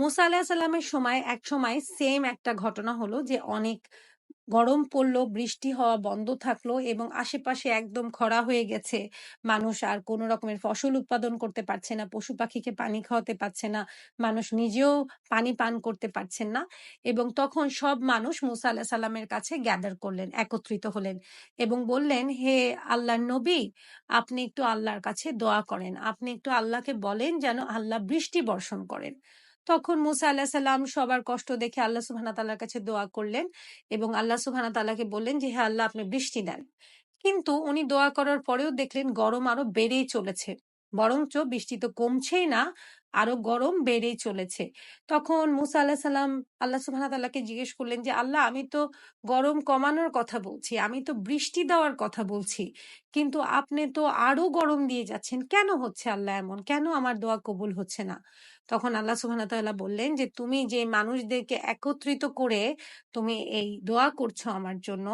মুসা আলাহিসাল্লামের সময়, এক সময় সেম একটা ঘটনা হলো যে অনেক গরম পড়ল, বৃষ্টি হওয়া বন্ধ থাকল এবং আশেপাশে একদম খরা হয়ে গেছে। মানুষ আর কোনো রকমের ফসল উৎপাদন করতে পারছে না, পশু পাখিকে পানি খাওয়াতে পারছে না, মানুষ নিজেও পানি পান করতে পারছেন না এবং তখন সব মানুষ মুসা আল্লাহ সাল্লামের কাছে গ্যাদার করলেন, একত্রিত হলেন এবং বললেন, হে আল্লাহর নবী, আপনি একটু আল্লাহর কাছে দোয়া করেন। আপনি একটু আল্লাহকে বলেন যেন আল্লাহ বৃষ্টি বর্ষণ করেন। তখন মুসা আল্লাহ সাল্লাম সবার কষ্ট দেখে আল্লাহ সুহানা তাল্লার কাছে দোয়া করলেন এবং আল্লাহ সুহানা তাল্লাহকে বললেন যে হ্যাঁ আল্লাহ, আপনি বৃষ্টি দেন। কিন্তু উনি দোয়া করার পরেও দেখলেন গরম আরও বেড়েই চলেছে। বরঞ্চ বৃষ্টি তো কমছেই না আরও গরম বেড়েই চলেছে। তখন মুসা আল্লাহ সাল্লাম আল্লাহ সুবহানা তাল্লাহকে জিজ্ঞেস করলেন যে, আল্লাহ, আমি তো গরম কমানোর কথা বলছি, আমি তো বৃষ্টি দেওয়ার কথা বলছি, কিন্তু আপনি তো আরও গরম দিয়ে যাচ্ছেন। কেন হচ্ছে আল্লাহ এমন? কেন আমার দোয়া কবুল হচ্ছে না? তখন আল্লাহ ওয়া বললেন যে, তুমি যে মানুষদেরকে একত্রিত করে তুমি এই দোয়া করছ আমার জন্য,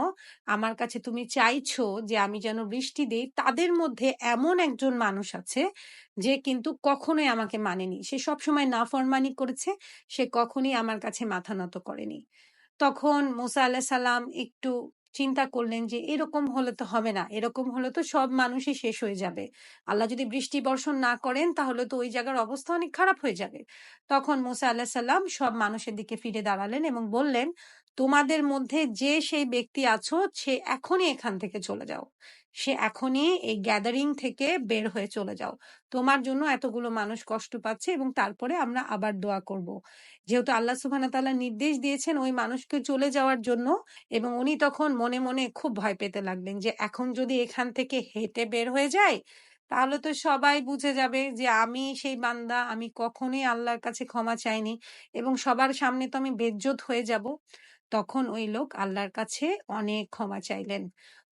আমার কাছে তুমি চাইছো যে, আমি যেন বৃষ্টি দেই, তাদের মধ্যে এমন একজন মানুষ আছে যে, কিন্তু কখনোই আমাকে মানেনি সে সবসময় নাফরমানি করেছে, সে কখনই আমার কাছে মাথা নত করেনি। তখন মুসা আলাহ সাল্লাম একটু চিন্তা করলেন যে, এরকম হলে তো হবে না, এরকম হলে তো সব মানুষই শেষ হয়ে যাবে। আল্লাহ যদি বৃষ্টি বর্ষণ না করেন, তাহলে তো ওই জায়গার অবস্থা অনেক খারাপ হয়ে যাবে। তখন মুসা আল্লাহ সাল্লাম সব মানুষের দিকে ফিরে দাঁড়ালেন এবং বললেন তোমাদের মধ্যে যে সেই ব্যক্তি আছো, সে এখনই এখান থেকে চলে যাও। সে এখনই এই গ্যাদারিং থেকে বের হয়ে চলে যাও। তোমার জন্য এতগুলো মানুষ কষ্ট পাচ্ছে এবং তারপরে আমরা আবার দোয়া করব। যেহেতু আল্লাহ সুবহানাহু তাআলা নির্দেশ দিয়েছেন ওই মানুষকে চলে যাওয়ার জন্য এবং উনি তখন মনে মনে খুব ভয় পেতে লাগলেন যে, এখন যদি এখান থেকে হেঁটে বের হয়ে যায় তাহলে তো সবাই বুঝে যাবে যে আমি সেই বান্দা, আমি কখনোই আল্লাহর কাছে ক্ষমা চাইনি এবং সবার সামনে তো আমি বেজ্জত হয়ে যাব। তখন ওই লোক আল্লাহর কাছে অনেক ক্ষমা চাইলেন।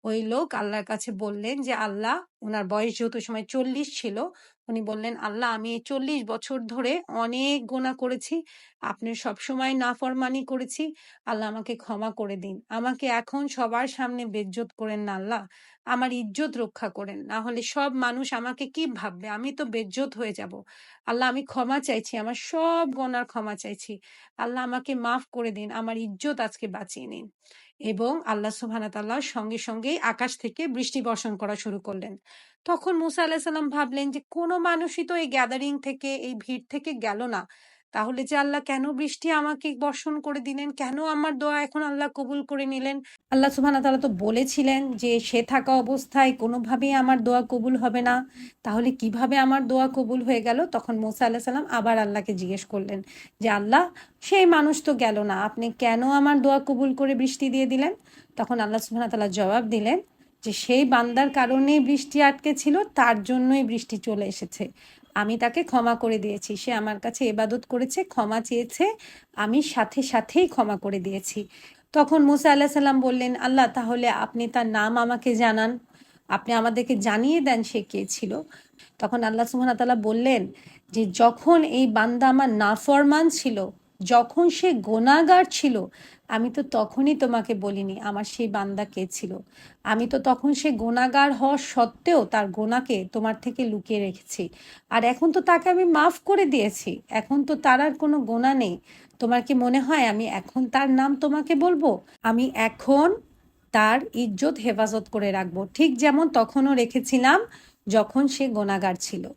ওই লোক আল্লাহর কাছে বললেন যে, আল্লাহ ওনার বয়স যেহেতু সময় চল্লিশ ছিল, উনি বললেন, আল্লাহ, আমি এই চল্লিশ বছর ধরে অনেক গোনা করেছি, আপনি সবসময় নাফরমানি করেছি, আল্লাহ আমাকে ক্ষমা করে দিন। আমাকে এখন সবার সামনে বেজ্জত করেন না আল্লাহ, আমার ইজ্জত রক্ষা করেন। না হলে সব মানুষ আমাকে কি ভাববে? আমি তো বেজ্জত হয়ে যাব। আল্লাহ, আমি ক্ষমা চাইছি, আমার সব গোনার ক্ষমা চাইছি। আল্লাহ, আমাকে মাফ করে দিন, আমার ইজ্জত আজকে বাঁচিয়ে নিন। এবং আল্লাহ তাআলা সঙ্গে সঙ্গেই আকাশ থেকে বৃষ্টি বর্ষণ করা শুরু করলেন। তখন মুসা আল্লাহ সাল্লাম ভাবলেন যে কোনো মানুষই তো এই গ্যাদারিং থেকে, এই ভিড় থেকে গেল না। তাহলে যে আল্লাহ কেন বৃষ্টি আমাকে বর্ষণ করে দিলেন? কেন আমার দোয়া এখন আল্লাহ কবুল করে নিলেন? আল্লাহ সুবহানা তাআলা তো বলেছিলেন যে, সে থাকা অবস্থায় কোনোভাবেই আমার দোয়া কবুল হবে না। তাহলে কীভাবে আমার দোয়া কবুল হয়ে গেল? তখন মোসা আল্লাহ সাল্লাম আবার আল্লাহকে জিজ্ঞেস করলেন যে, আল্লাহ, সেই মানুষ তো গেল না। আপনি কেন আমার দোয়া কবুল করে বৃষ্টি দিয়ে দিলেন? তখন আল্লাহ সুবহানা তাআলা জবাব দিলেন যে, সেই বান্দার কারণেই বৃষ্টি আটকে ছিল তার জন্যই বৃষ্টি চলে এসেছে। আমি তাকে ক্ষমা করে দিয়েছি। সে আমার কাছে এবাদত করেছে, ক্ষমা চেয়েছে, আমি সাথে সাথেই ক্ষমা করে দিয়েছি। তখন মুসা আল্লাহ সাল্লাম বললেন, আল্লাহ, তাহলে আপনি তার নাম আমাকে জানান। আপনি আমাদেরকে জানিয়ে দেন সে কে ছিল। তখন আল্লাহ সুহানা তালা বললেন যে, যখন এই বান্দা আমার নাফরমান ছিল যখন সে গোনাগার ছিল, আমি তো তখনই তোমাকে বলিনি আমার সেই বান্দা কে ছিল। আমি তো তখন সে গোনাগার হওয়া সত্ত্বেও তার গোনাকে তোমার থেকে লুকিয়ে রেখেছি। আর এখন তো তাকে আমি মাফ করে দিয়েছি। এখন তো তার আর কোনো গোনা নেই। তোমার কি মনে হয় আমি এখন তার নাম তোমাকে বলব? আমি এখন তার ইজ্জত হেফাজত করে রাখব। ঠিক যেমন তখনও রেখেছিলাম যখন সে গোনাগার ছিল।